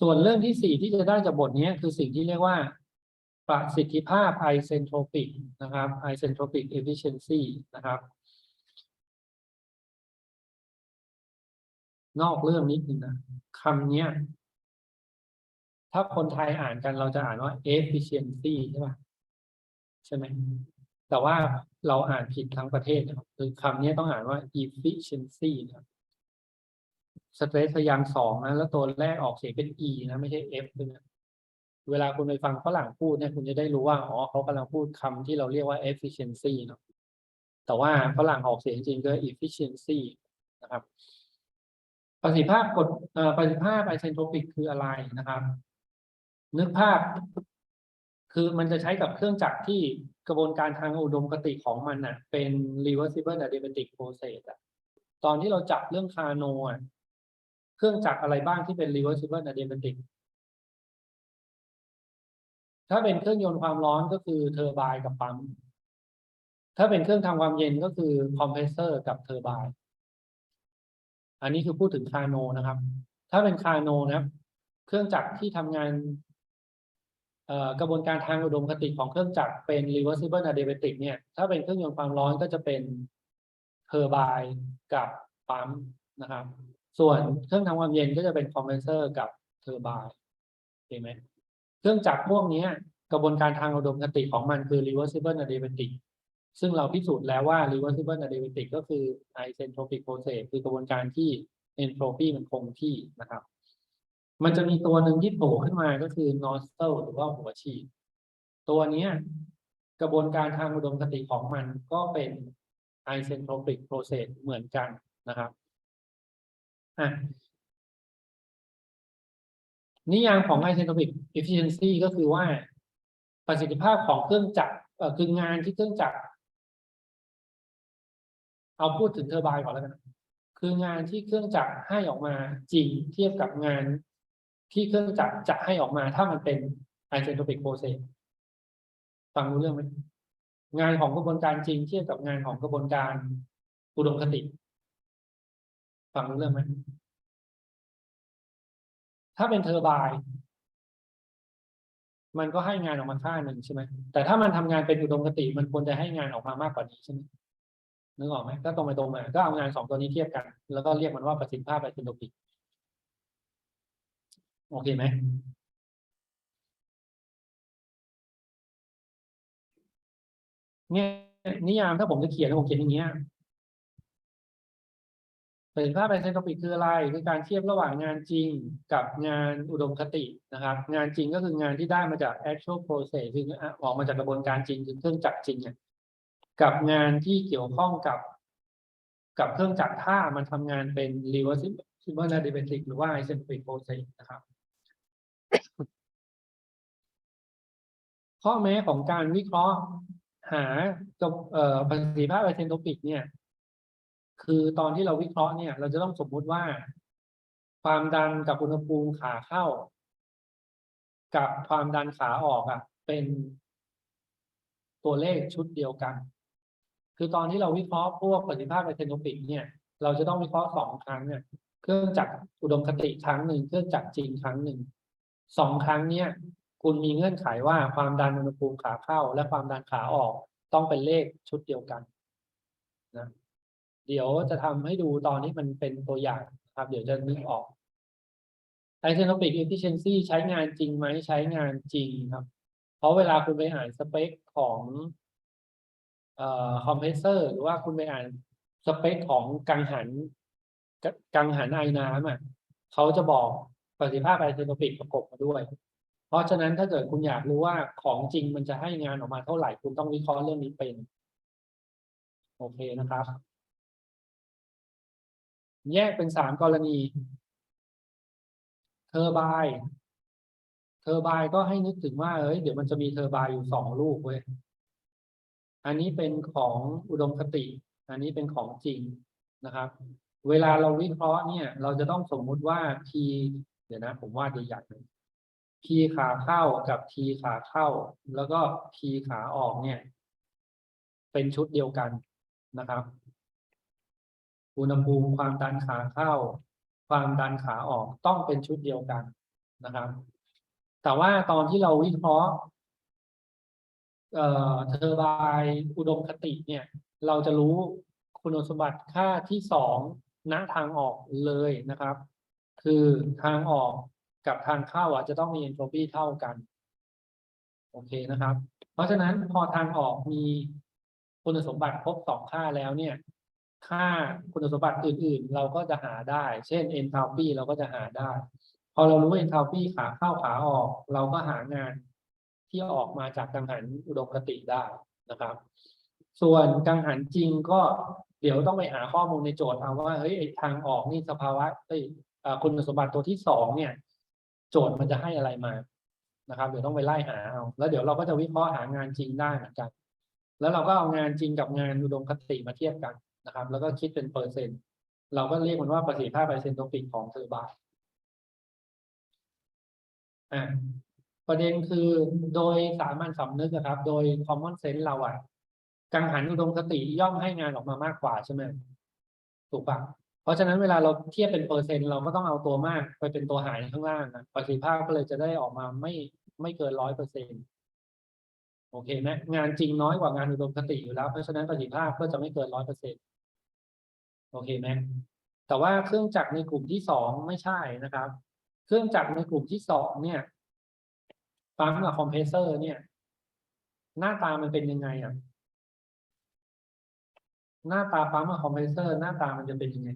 ส่วนเรื่องที่สี่ที่จะได้จากบทนี้คือสิ่งที่เรียกว่า ประสิทธิภาพ isentropic นะครับ isentropic efficiency นะครับ นอกเรื่องนิดนึงนะคำนี้ถ้าคนไทยอ่านกันเราจะอ่านว่า efficiency ใช่ป่ะใช่ไหมแต่ว่าเราอ่านผิดทั้งประเทศนะครับคือคำนี้ต้องอ่านว่า efficiency นะครับ สเตรสพยางค์สองนะแล้วตัวแรกออกเสียงเป็น e นะไม่ใช่ f ด้วยนะเวลาคุณไปฟังฝรั่งพูดเนี่ยคุณจะได้รู้ว่าอ๋อเขากำลังพูดคำที่เราเรียกว่า efficiency เนาะแต่ว่าฝรั่งออกเสียงจริงก็ efficiency นะครับ ประสิทธิภาพกฎเอ่อประสิทธิภาพไอเซนโทรปิกคืออะไรนะครับ นึกภาพ คือมันจะใช้กับเครื่องจักรที่กระบวนการทางอุดมคติของมันน่ะ เป็น reversible adiabatic process อะตอนที่เราจับเรื่องคาโนอะเครื่องจักรอะไรบ้างที่เป็น reversible adiabatic ถ้าเป็นเครื่องยนต์ความร้อนก็คือเทอร์ไบน์กับปั๊ม ถ้าเป็นเครื่องทำความเย็นก็คือคอมเพรสเซอร์กับเทอร์ไบน์ อันนี้คือพูดถึงคาโนนะครับ ถ้าเป็นคาโนนะครับ เครื่องจักรที่ทำงานกระบวนการทางอุดมคติของเครื่องจักรเป็น reversible adiabatic เนี่ย ถ้าเป็นเครื่องยนต์ความร้อนก็จะเป็นเทอร์ไบน์กับปั๊มนะครับ ส่วนเครื่องทำความเย็นก็จะเป็นคอมเพรสเซอร์กับเทอร์ไบน์เห็นไหมเครื่องจักรพวกนี้กระบวนการทางอุดมคติของมันคือ reversible adiabatic ซึ่งเราพิสูจน์แล้วว่า reversible adiabatic ก็คือ isentropic process คือกระบวนการที่ entropy มันคงที่นะครับ มันจะมีตัวหนึ่งที่โผล่ขึ้นมาก็คือ nozzle หรือว่าหัวฉีด ตัวนี้กระบวนการทางอุดมคติของมันก็เป็น isentropic process เหมือนกันนะครับ นิยามของ isentropic efficiency ก็คือว่า ประสิทธิภาพของเครื่องจักรคืองานที่เครื่องจักร เอาพูดถึงเทอร์ไบน์ก่อนแล้วกัน คืองานที่เครื่องจักรให้ออกมาจริงเทียบกับงาน ที่เครื่องจักรจะให้ออกมา ถ้ามันเป็น isentropic process ฟังรู้เรื่องไหมงานของกระบวนการจริงเทียบกับงานของกระบวนการอุดมคติ ฟังรู้เรื่องไหมถ้าเป็นเทอร์ไบน์มันก็ให้งานออกมาค่าหนึ่งใช่ไหมแต่ถ้ามันทำงานเป็นอุดมคติมันควรจะให้งานออกมามากกว่านี้ใช่ไหมนึกออกไหมก็ตรงไปตรงมาก็เอางานสองตัวนี้เทียบกัน แล้วก็เรียกมันว่าประสิทธิภาพไอเซนโทปิกโอเคไหมเนี่ยนิยามถ้าผมจะเขียนผมเขียนอย่างเงี้ย ประสิทธิภาพไอเซนโทรปิกคืออะไรคือการเทียบระหว่างงานจริงกับงานอุดมคตินะครับ งานจริงก็คืองานที่ได้มาจาก actual process คือออกมาจากกระบวนการจริงคือเครื่องจักรจริงเนี่ยกับงานที่เกี่ยวข้องกับ กับเครื่องจักรถ้ามันทำงานเป็น reversible adiabatic หรือว่า isentropic process นะครับ ข้อแม้ของการวิเคราะห์หาประสิทธิภาพไอเซนโทรปิกเนี่ย คือตอนที่เราวิเคราะห์เนี่ย เราจะต้องสมมุติว่า ความดันกับอุณหภูมิขาเข้า กับความดันขาออกอะ เป็นตัวเลขชุดเดียวกัน คือตอนที่เราวิเคราะห์พวกประสิทธิภาพไอเซนโทรปิกเนี่ย เราจะต้องวิเคราะห์สองครั้งเนี่ย เครื่องจักรอุดมคติครั้งหนึ่ง เครื่องจักรจริงครั้งหนึ่ง สองครั้งเนี่ยคุณมีเงื่อนไขว่าความดันอุณหภูมิขาเข้า และความดันขาออกต้องเป็นเลขชุดเดียวกันนะ เดี๋ยวจะทำให้ดูตอนนี้มันเป็นตัวอย่างครับ เดี๋ยวจะนึกออก isentropic efficiency ใช้งานจริงไหมใช้งานจริงครับ เพราะเวลาคุณไปอ่านสเปคของเอ่อคอมเพรสเซอร์หรือว่าคุณไปอ่านสเปคของกังหันกังหันไอน้ำอะเขาจะบอกประสิทธิภาพไอเซนโทปิกประกบมาด้วย เพราะฉะนั้นถ้าเกิดคุณอยากรู้ว่าของจริงมันจะให้งานออกมาเท่าไหร่คุณต้องวิเคราะห์เรื่องนี้เป็น โอเคนะครับ แยกเป็นสามกรณีเทอร์บน์เทอร์บน์ก็ให้นึกถึงว่าเอ้ยเดี๋ยวมันจะมีเทอร์บน์อยู่สองลูกเว้ยอันนี้เป็นของอุดมคติ อันนี้เป็นของจริงนะครับ เวลาเราวิเคราะห์เนี่ย เราจะต้องสมมุติว่า P เดี๋ยวนะ ผมวาดใหญ่ๆเลย P ขาเข้ากับ T ขาเข้า แล้วก็ P ขาออกเนี่ย เป็นชุดเดียวกันนะครับ อุณหภูมิความดันขาเข้า ความดันขาออกต้องเป็นชุดเดียวกันนะครับ แต่ว่าตอนที่เราวิเคราะห์เทอร์บน์อุดมคติเนี่ย เราจะรู้คุณสมบัติค่าที่สองณทางออกเลยนะครับ คือทางออกกับทางเข้าอะจะต้องมีเอนโทรปีเท่ากัน โอเคนะครับ เพราะฉะนั้นพอทางออกมีคุณสมบัติครบสองค่าแล้วเนี่ย ค่าคุณสมบัติอื่นๆ เราก็จะหาได้ เช่น enthalpy เราก็จะหาได้ พอเรารู้ enthalpy ขาเข้าขาออก เราก็หางานที่ออกมาจากกังหันอุดมคติได้นะครับ ส่วนกังหันจริงก็เดี๋ยวต้องไปหาข้อมูลในโจทย์เอาว่าเฮ้ยทางออกนี่สภาวะเอ้ยเอ่อคุณสมบัติตัวที่สองเนี่ย โจทย์มันจะให้อะไรมานะครับเดี๋ยวต้องไปไล่หาเอาแล้วเดี๋ยวเราก็จะวิเคราะห์หางานจริงได้เหมือนกัน แล้วเราก็เอางานจริงกับงานอุดมคติมาเทียบกัน นะครับ แล้วก็คิดเป็นเปอร์เซ็นต์ เราก็เรียกมันว่าประสิทธิภาพไอเซนโทปิกของเทอร์ไบน์อ่าประเด็นคือโดยสามัญสำนึกนะครับ โดย common sense เราอะกังหันอุดมคติย่อมให้งานออกมามากกว่าใช่ไหมถูกปะเพราะฉะนั้นเวลาเราเทียบเป็นเปอร์เซ็นต์เราก็ต้องเอาตัวมากไปเป็นตัวหารข้างล่างนะประสิทธิภาพก็เลยจะได้ออกมาไม่ไม่เกินร้อยเปอร์เซ็นต์โอเคไหมงานจริงน้อยกว่างานอุดมคติอยู่แล้ว เพราะฉะนั้นประสิทธิภาพก็จะไม่เกินร้อยเปอร์เซ็นต์ โอเคไหมแต่ว่าเครื่องจักรในกลุ่มที่สองไม่ใช่นะครับ เครื่องจักรในกลุ่มที่สองเนี่ยปั๊มกับคอมเพรสเซอร์เนี่ย หน้าตามันเป็นยังไงอะหน้าตาปั๊มกับคอมเพรสเซอร์หน้าตามันจะเป็นยังไง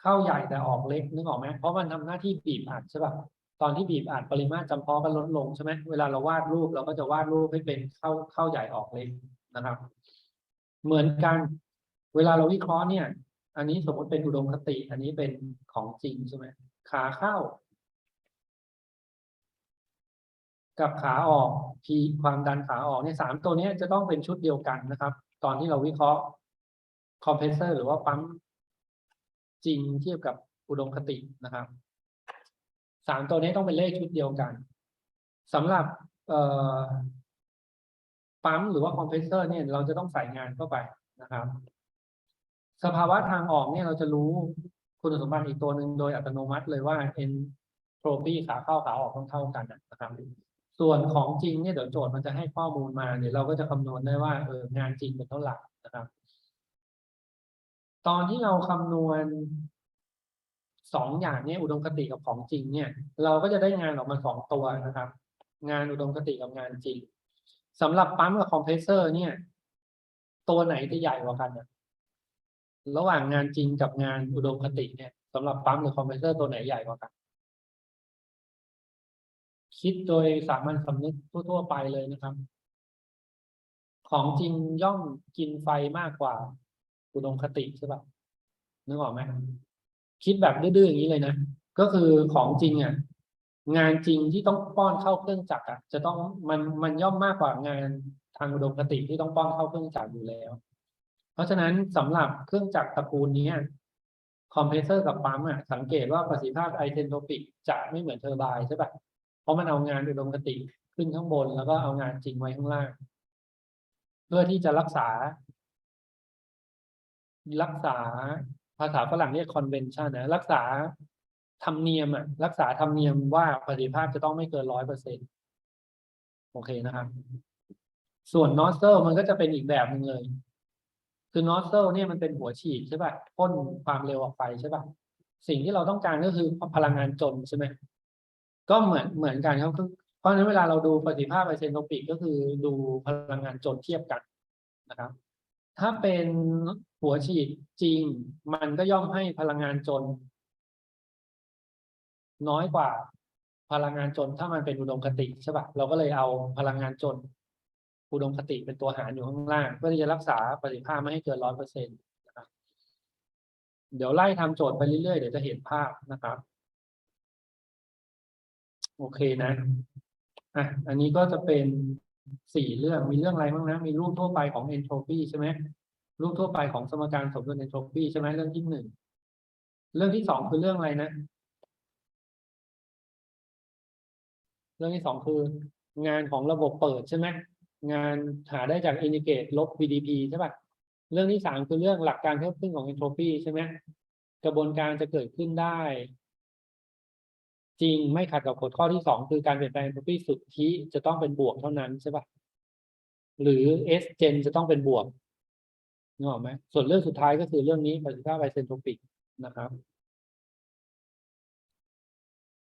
เข้าใหญ่แต่ออกเล็กนึกออกไหมเพราะมันทำหน้าที่บีบอัดใช่ป่ะตอนที่บีบอัดปริมาตรจำเพาะก็ลดลงใช่ไหมเวลาเราวาดรูปเราก็จะวาดรูปให้เป็นเข้าเข้าใหญ่ออกเล็กนะครับ เหมือนกัน เวลาเราวิเคราะห์เนี่ย อันนี้สมมติเป็นอุดมคติ อันนี้เป็นของจริงใช่ไหมขาเข้า กับขาออก P ความดันขาออกเนี่ยสามตัวนี้จะต้องเป็นชุดเดียวกันนะครับ ตอนที่เราวิเคราะห์คอมเพรสเซอร์หรือว่าปั๊มจริงเทียบกับอุดมคตินะครับสามตัวนี้ต้องเป็นเลขชุดเดียวกันสำหรับปั๊มหรือว่าคอมเพรสเซอร์เนี่ยเราจะต้องใส่งานเข้าไปนะครับ สภาวะทางออกเนี่ยเราจะรู้คุณสมบัติอีกตัวหนึ่งโดยอัตโนมัติเลยว่า entropy ขาเข้าขาออกต้องเท่ากันนะครับ ส่วนของจริงเนี่ยเดี๋ยวโจทย์มันจะให้ข้อมูลมาเดี๋ยวเราก็จะคำนวณได้ว่าเอองานจริงเป็นเท่าไหร่นะครับ ตอนที่เราคำนวณสองอย่างเนี้อุดมคติกับของจริงเนี่ย เราก็จะได้งานออกมาสองตัวนะครับ งานอุดมคติกับงานจริงสำหรับปั๊มกับคอมเพรสเซอร์เนี่ย ตัวไหนจะใหญ่กว่ากันเนี่ย ระหว่างงานจริงกับงานอุดมคติเนี่ยสำหรับปั๊มหรือคอมเพรสเซอร์ตัวไหนใหญ่กว่ากัน คิดโดยสามัญสำนึกทั่วๆไปเลยนะครับ ของจริงย่อมกินไฟมากกว่า อุดมคติใช่ปะนึกออกไหมคิดแบบดื้อๆอย่างนี้เลยนะก็คือของจริงอะงานจริงที่ต้องป้อนเข้าเครื่องจักรอะจะต้องมันมันย่อมมากกว่างานทางอุดมคติที่ต้องป้อนเข้าเครื่องจักรอยู่แล้ว เพราะฉะนั้นสำหรับเครื่องจักรตระกูลนี้คอมเพรสเซอร์กับปั๊มอะสังเกตว่าประสิทธิภาพไอเทนโทปิกจะไม่เหมือนเทอร์ไบน์ใช่ปะเพราะมันเอางานอุดมคติขึ้นข้างบนแล้วก็เอางานจริงไว้ข้างล่าง เพื่อที่จะรักษา รักษาภาษาฝรั่งเรียก convention นะรักษาธรรมเนียมอะรักษาธรรมเนียมว่าประสิทธิภาพจะต้องไม่เกินร้อยเปอร์เซ็นโอเคนะครับ ส่วนนอสเซลมันก็จะเป็นอีกแบบหนึ่งเลย คือนอสเซลเนี่ยมันเป็นหัวฉีดใช่ป่ะพ่นความเร็วออกไปใช่ป่ะสิ่งที่เราต้องการก็คือพลังงานจนใช่ไหมก็เหมือนเหมือนกันครับเพราะฉะนั้นเวลาเราดูประสิทธิภาพไอเซนโทปิกก็คือดูพลังงานจนเทียบกันนะครับ ถ้าเป็นหัวฉีดจริง มันก็ย่อมให้พลังงานจน น้อยกว่าพลังงานจนถ้ามันเป็นอุดมคติใช่ปะเราก็เลยเอาพลังงานจน อุดมคติเป็นตัวหารอยู่ข้างล่าง เพื่อที่จะรักษาประสิทธิภาพไม่ให้เกินร้อยเปอร์เซ็นต์นะครับเดี๋ยวไล่ทำโจทย์ไปเรื่อยๆเดี๋ยวจะเห็นภาพนะครับ โอเคนะอะอันนี้ก็จะเป็นสี่เรื่องมีเรื่องอะไรบ้างนะ มีรูปทั่วไปของ entropy ใช่ไหมรูปทั่วไปของสมการสมดุล entropy ใช่ไหมเรื่องที่หนึ่งเรื่องที่สองคือเรื่องอะไรนะ เรื่องที่สองคืองานของระบบเปิดใช่ไหม งานหาได้จาก indicate ลบ VDP ใช่ปะเรื่องที่สามคือเรื่องหลักการเพิ่มขึ้นของ entropy ใช่ไหมกระบวนการจะเกิดขึ้นได้ จริงไม่ขัดกับกฎข้อที่สองคือการเปลี่ยนแปลง entropy สุทธิจะต้องเป็นบวกเท่านั้นใช่ปะหรือ S gen จะต้องเป็นบวกนึกออกไหมส่วนเรื่องสุดท้ายก็คือเรื่องนี้ประสิทธิภาพไอเซนโทรปิกนะครับ